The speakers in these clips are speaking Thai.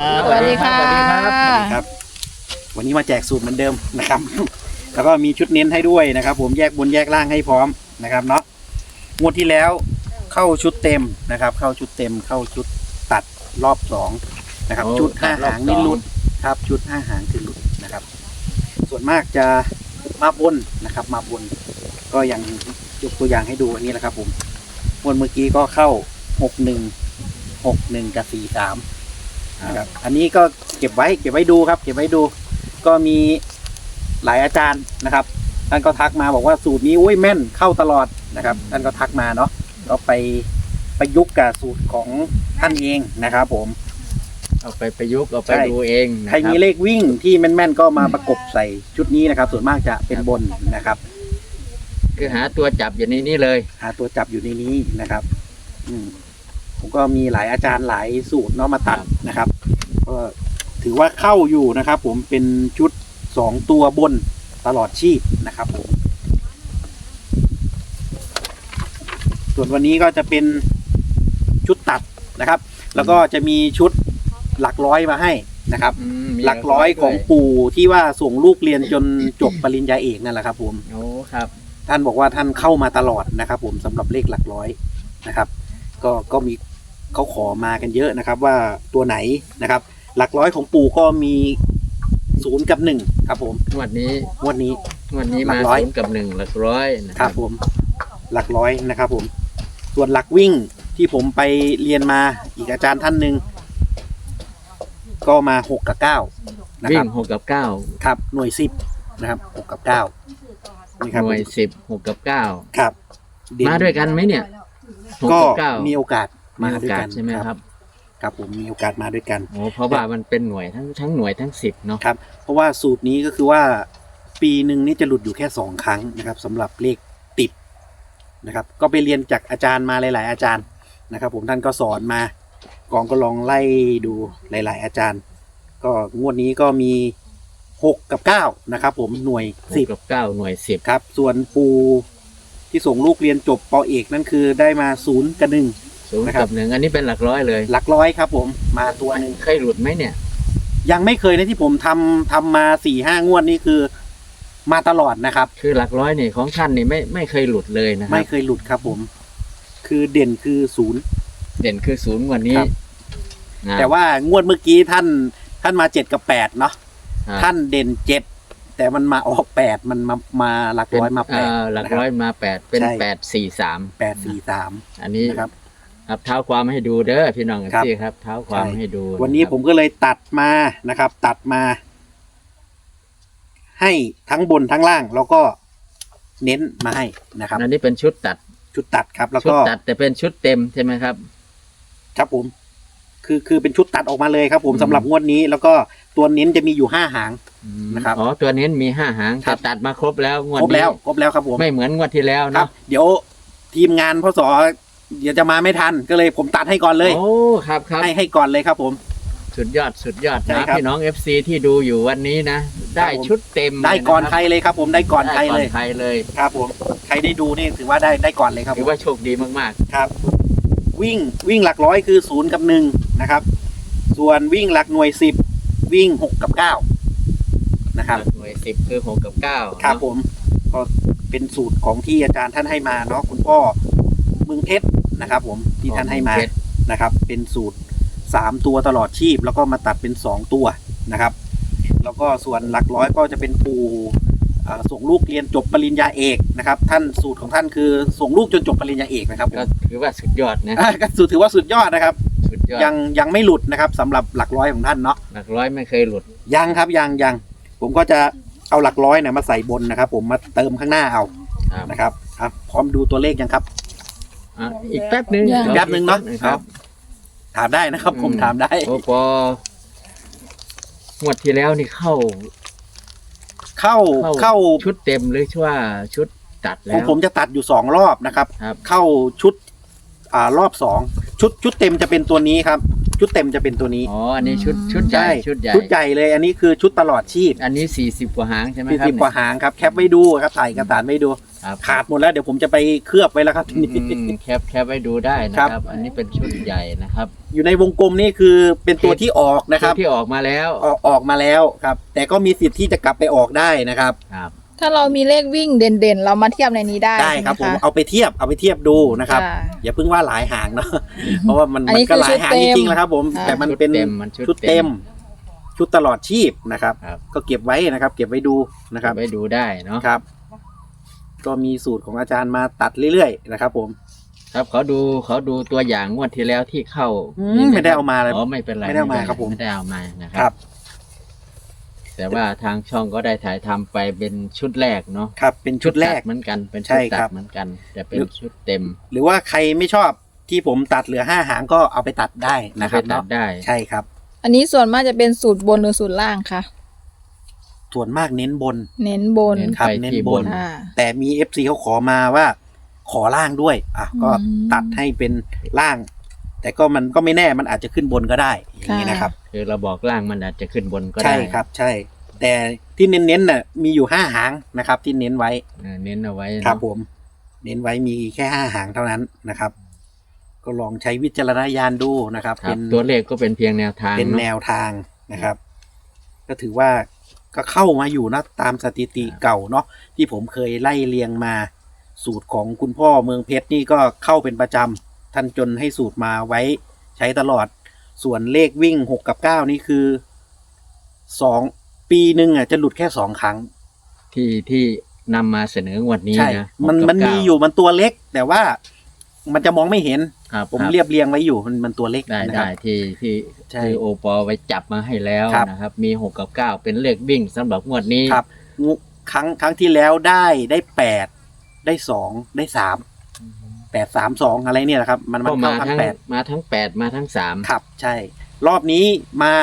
สวัสดีค่ะ สวัสดีครับสวัสดีครับ วันนี้มาแจกสูตรเหมือนเดิมนะครับ แล้วก็มีชุดเน้นให้ด้วยนะครับ ผมแยกบนแยกล่างให้พร้อมนะครับเนาะงวดที่แล้วเข้าชุดเต็มนะครับ เข้าชุดเต็ม เข้าชุดตัดรอบสองนะครับ โอ้ชุดห้าตัดรอบหางนี่สอง หลุดครับ ชุดห้าหางคือหลุดนะครับ ส่วนมากจะมาบนนะครับ มาบน ก็อย่างยกตัวอย่างให้ดูอันนี้แหละครับ ผมงวดเมื่อกี้ก็เข้าหกหนึ่งหกหนึ่งกับสี่สาม นะครับ อันนี้ก็เก็บไว้เก็บไว้ดูครับ เก็บไว้ดู ก็มีหลายอาจารย์นะครับท่านก็ทักมาบอกว่าสูตรนี้อุ้ยแม่นเข้าตลอดนะครับท่านก็ทักมาเนาะก็ไปประยุกต์กับสูตรของท่านเองนะครับผม เอาไปประยุกต์เอาไปใช่ ดูเองนะใครครัมีบเลขวิ่งที่แม่นๆก็มาประกบใส่ชุดนี้นะครับ ส่วนมากจะเป็นบนนะครับ คือหาตัวจับอยู่ในนี้เลย หาตัวจับอยู่ในนี้นะครับ อืม ผมก็มีหลายอาจารย์หลายสูตรเนาะมาตัดนะครับก็ถือว่าเข้าอยู่นะครับ ผมเป็นชุดสองตัวบนตลอดชีพนะครับผมส่วนวันนี้ก็จะเป็นชุดตัดนะครับ แล้วก็จะมีชุดหลักร้อยมาให้นะครับอืมมีหลักร้อยของปู่ที่ว่าส่งลูกเรียนจนจบปริญญาเอกนั่นแหละครับ ผมโอ้ครับ ท่านบอกว่าท่านเข้ามาตลอดนะครับ ผมสำหรับเลขหลักร้อยนะครับ ก็ก็มี เขาขอมากันเยอะนะครับ ว่าตัวไหนนะครับ หลักร้อยของปู่ก็มีศูนย์กับหนึ่งครับผมงวดนี้งวดนี้ งวดนี้หลัมากร้อย ศูนย์กับหนึ่งหลักร้อยนะคครัรับบผมหลักร้อยนะครับผม ส่วนหลักวิ่งที่ผมไปเรียนมาอีกอาจารย์ท่านหนึ่งก็มาหกกับเก้านะวิ่ครังบหกกับเก้าครับหน่วยสิบนะครับหกกับเก้านี่ครับหน่วยสิบหกกับเก้าครับเด่นมาด้วยกันไหมเนี่ยหกก็กับเก้ามีโอกาส มีมาโอด้วยกาสกันใช่ไหมครับครับผมมีโอกาสมาด้วยกันโอ้เพราะว่ามันเป็นหน่วยทั้งทั้งหน่วยทั้งสิบเนาะครับเพราะว่าสูตรนี้ก็คือว่าปีหนึ่งนี่จะหลุดอยู่แค่สองครั้งนะครับสำหรับเลขติดนะครับ ก็ไปเรียนจากอาจารย์มาหลาย ๆ อาจารย์นะครับ ผมท่านก็สอนมากองก็ลองไล่ดูหลาย ๆ อาจารย์ ก็งวดนี้ก็มีหกกับเก้านะครับ ผมหน่วยหสิกบกับเก้าหน่วยสิบครับ ส่วนปูที่ส่งลูกเรียนจบปอเอกนั่นคือได้มาศูนย์กับหนึ่ง ศูนย์นะครับกับหนึ่งอันนี้เป็นหลักร้อยเลย หลักร้อยครับ ผมมาตัวหนึ่งเคยหลุดไหมเนี่ย ยังไม่เคยนะที่ผมทำทำมาสี่ห้างวดนี่คือ มาตลอดนะครับ คือหลักร้อยนี่ของท่านนี่ไม่ไม่เคยหลุดเลยนะครัไม่บเคยหลุดครับ ผม คือเด่นคือศูนย์ เด่นคือศูนย์วันนี้ครับ นะแต่ว่างวดเมื่อกี้ท่านท่านมาเจ็ดกับแปดเนาะครับท่านเด่นเจ็ดแต่มันมาออกแปดมันมามาหลักเป็นร้อยมาแปดเอ่อหลักร้อยมาแปดเป็นใช่ แปดสี่สามแปดสี่สาม อันนี้นะครับ ครับเท้าความให้ดูเด้อพี่น้องครับพี่ครับเท้าความใช่ให้ดูวันนี้ะครับผมก็เลยตัดมานะครับ ตัดมา ให้ทั้งบนทั้งล่าง แล้วก็เน้นมาให้นะครับอันนี้เป็นชุดตัดชุดตัดครับ แล้วชุดก็ตัดแต่เป็นชุดเต็มใช่ไหมครับ ครับผม คือคือเป็นชุดตัดออกมาเลยครับ ผมอืม สำหรับงวดนี้ แล้วก็ตัวเน้นจะมีอยู่ห้าหาง อืมนะครับอ๋อตัวนี้มีห้าหางครัแต่บ ตัดมาครบแล้วงวดครบนี้แล้วครบแล้วครับผม ไม่เหมือนงวดที่แล้วครัเนาะบ เดี๋ยวทีมงานพศ เดี๋ยวจะมาไม่ทันก็เลยผมตัดให้ก่อนเลย โอ้ครับครับให้ให้ก่อนเลยครับผม สุดยอดสุดยอดใช่นะ ครับ พี่น้อง FC ที่ดูอยู่วันนี้นะ ได้ครับผมชุดเต็มได้เลยะก่อนบใครเลยครับ ผมได้ก่อนใครได้เลย ใครเลยครับผมใครได้ดูนี่ถือว่าได้ได้ก่อนเลยครับผถือมว่าโชคดีมากครับ วิ่งวิ่งหลักร้อยคือศูนย์กับหนึ่งนะครับ ส่วนวิ่งหลักหน่วยสิบวิ่งหกกับเก้านะคๆรับ หน่วยสิบคือหกกับเก้าครับเนอะผมก็เป็นสูตรของที่อาจารย์ท่านให้มาเนาะคุณพ่อเมืองเพชร นะครับ ผมที่ท่านให้มาเพชรนะครับ เป็นสูตรสามตัวตลอดชีพ แล้วก็มาตัดเป็นสองตัวนะครับ แล้วก็ส่วนหลักร้อยก็จะเป็นปูอ่าส่งลูกเรียนจบปริญญาเอกนะครับ ท่านสูตรของท่านคือส่งลูกจนจบปริญญาเอกนะครับก็ถือว่าสุดยอดนะอ่าก็สูตรถือว่าสุดยอดนะครับสุดยอดยังยังไม่หลุดนะครับสำหรับหลักร้อยของท่านเนาะหลักร้อยไม่เคยหลุดยังครับยังยังผมก็จะเอาหลักร้อยเนี่ยมาใส่บนนะครับ ผมมาเติมข้างหน้าเอาครับนะครับอะพร้อมดูตัวเลขยังครับ อะอีกแป๊บหนึ่งยัง แป๊บหนึ่งเนาะอีกแป๊บหงครับ ถามได้นะครับ ผมอืมถามได้ โอ้พองวดที่แล้วนี่เข้า เข้าเข้า ชุดเต็มหรือว่าชุดตัดขแล้องวผมจะตัดอยู่สองรอบนะครับ ครับ เข้าชุด อ่ารอบสองชุดชุดเต็มจะเป็นตัวนี้ครับ ชุดเต็มจะเป็นตัวนี้ อ๋ออันนี้ชุดชุดใหญ่ใช่ชุดใหญ่ ชุดใหญ่เลย อันนี้คือชุดตลอดชีพอันนี้สี่สิบกว่าหางใช่ไหมสี่ครับสิบกว่าหางครับแคปไว้ดูครับถ่ายเอกสารไว้ดู ครับขาดหมดแล้วเดี๋ยวผมจะไปเคลือบไว้แล้วครับทีนี้อืมแคปแคปไว้ดูได้นะคครัรับบอันนี้เป็นชุดใหญ่นะครับอยู่ในวงกลมนี่คือเป็นตัวที่ออกนะครับ ชุดที่ออกมาแล้วออกออกมาแล้วครับ แต่ก็มีสิทธิ์ที่จะกลับไปออกได้นะครับ ครับ ถ้าเรามีเลขวิ่งเด่นๆ เรามาเทียบในนี้ได้ได้ครับใช่ผมไหะเอาไปเทียบเอาไปเทียบดูนะครับค่ะอย่าเพิ่งว่าหลายหางเนาะเพราะว่ามันอันมันนี้ก็หลายหางคือจชุดเต็มริงๆแล้วครับ ผมค่ะแต่มันเป็นชุดเต็มมันชุดชุดเต็เต็มมชุดตลอดชีพนะครับ ครับ ก็เก็บไว้นะครับ เก็บไว้ดูนะครับไว้ดูได้เนาะครับ ก็มีสูตรของอาจารย์มาตัดเรื่อยๆนะครับ ผมครับเขาดูเขาดูตัวอย่างงวดที่แล้วที่เข้าอืมนี่หไม่ได้เอามาเลยอ๋อไม่เป็นไรไม่ได้เอามาครับผมไม่ได้เอามานะคครัรับแต่ว่าทางช่องก็ได้ถ่ายทำไปเป็นชุดแรกเนาะครับ เป็นชุดแรก ตัเหมือนกันเป็นใช่ชุดตัครัดบเหมือนกัน แต่เป็นหรือ ชุดเต็มหรือว่าใครไม่ชอบที่ผมตัดเหลือห้าหางก็เอาไปตัดได้นะคไปรับตัเนาะดได้ ใช่ครับ อันนี้ส่วนมากจะเป็นสูตรบนหรือสูตรล่างคะ ส่วนมากเน้นบน เน้นบน เน้นครับไปเน้นที่บบนนอ่า แต่มีเอฟซีเขาขอมาว่า ขอล่างด้วยอะก็อืม ตัดให้เป็นล่าง แต่ก็มันก็ไม่แน่มันอาจจะขึ้นบนก็ได้อย่างนี้นะครับ คือเราบอกล่างมันอาจจะขึ้นบนก็ได้ใช่ครับใช่ แต่ที่เน้นๆน่ะมีอยู่ห้าหางนะครับ ที่เน้นไว้เออเน้นเอาไว้เนอะครับผม เน้นไว้มีแค่ห้าหางเท่านั้นนะครับ ก็ลองใช้วิจารณญาณดูนะครับ ครัเป็บนตัวเลขก็เป็นเพียงแนวทางเป็นเนอะ แนวทางนะครับ ก็ถือว่า ก็เข้ามาอยู่นะตามสถิติเก่าเนาะที่ผมเคยไล่เรียงมา สูตรของคุณพ่อเมืองเพชรนี่ก็เข้าเป็นประจำท่านจนให้สูตรมาไว้ใช้ตลอด ส่วนเลขวิ่งหกกับเก้านี่คือสองปีหนึ่งอะจะหลุดแค่สองครั้ง ที่ที่นำมาเสนองวดนี้ใช่นะมันหกกับมันมีเก้าอยู่มันตัวเล็กแต่ว่า มันจะมองไม่เห็น ครับผมครับเรียบเรียงไว้อยู่มันมันตัวเล็กได้นะคได้รับ ที่ที่ใช่ที่โอปอไว้จับมาให้แล้วครับ นะครับ มีหกกับเก้าเป็นเลขวิ่งสำหรับงวดนี้ครับงูครั้งครั้งที่แล้วได้ได้แปดได้สองได้สามแปดสามสองอะไรเนี่ยแหละครับ มันมันก็เข้ามาทั้งทั้งแปดมาทั้งแปดมาทั้งสามครับ ใช่ รอบนี้มา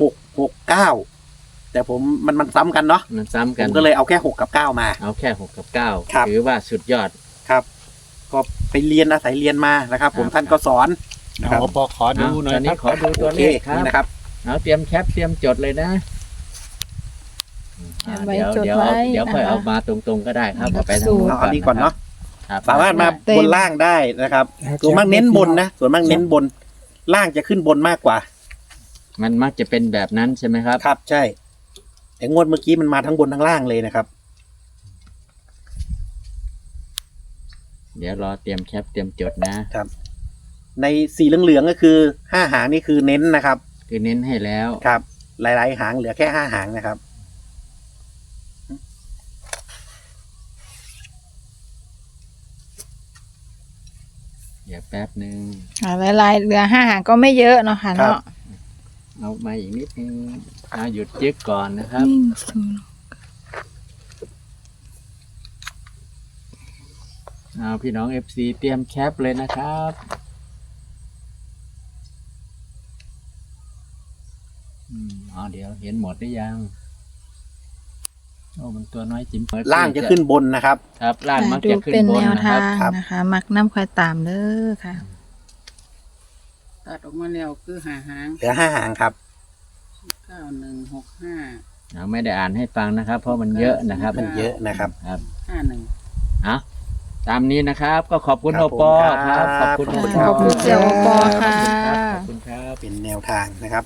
หกหกเก้าแต่ผมมันมันซ้ำกันเนาะมันซ้ำผกันมก็เลยเอาแค่หกกับเก้ามา เอาแค่หกกับเก้าครับ ถือว่าสุดยอดครับ ก็ไปเรียนอาศัยเรียนมานะครับ ผมครับท่านก็สอนนะครับ เอาปอขอดูหน่อยตอนคนี้รับขอดูตัวโอเลเคขครับนี่นะครับ เอาเตรียมแคปเตรียมจดเลยนะอ่าไว้เดี๋ยวจดเดี๋ยวไว้เดี๋ยวค่อยนะคะ เอามาตรงๆก็ได้ครับเอาไปทางสูตรนู้นเอาอันนี้ก่อนเนาะครับสามารถมาเต็มบนล่างได้นะครับ ส่วนมากเน้นบนนะ ส่วนมากเน้นบน ล่างจะขึ้นบนมากกว่า มันมักจะเป็นแบบนั้นใช่ไหมครับ ครับ ใช่ แต่งวดเมื่อกี้มันมาทั้งบนทั้งล่างเลยนะครับ เดี๋ยวรอเตรียมแคปเตรียมจดนะในสีเหลืองๆก็คือห้าหางนี่คือเน้นนะครับ คือเน้นให้แล้ว ครับ หลายๆ หางเหลือแค่ห้าหางนะครับ เดี๋ยวแป๊บหนึ่งอ่าลายๆเหลือห้าหางก็ไม่เยอะเนาะค่ะครับ เนาะเอามาอีกนิดนึงเอาหยุดจึกก่อนนะครับวิ่งศูนย์ เอาพี่น้อง FC เตรียมแคปเลยนะครับ อืมอ๋อเดี๋ยวเห็นหมดหรือยัง โอ้มันตัวน้อยจิ้มล่างจะขึ้นบนนะครับ ครับล่างมักดูจะขึ้นเป็นบแนนวนะคทารับงครับนะคะ มักน้ำควายตามเด้อค่ะ ตัดออกมาแล้วคือหาหางเหลือห้าหางครับ เก้าหนึ่งหกห้าเอาไม่ได้อ่านให้ฟังนะครับ เพราะมันเยอะนะครับมันเยอะนะครับ ครับห้าหนึ่ง เอา ตามนี้นะครับ ก็ขอบคุณครัโอบปอผมครับ ครับขอบคุณขอบคุณรั ขอบคุณเสี่ยวโอปอค่ะ ขอบคุณครับ เป็นแนวทางนะครับ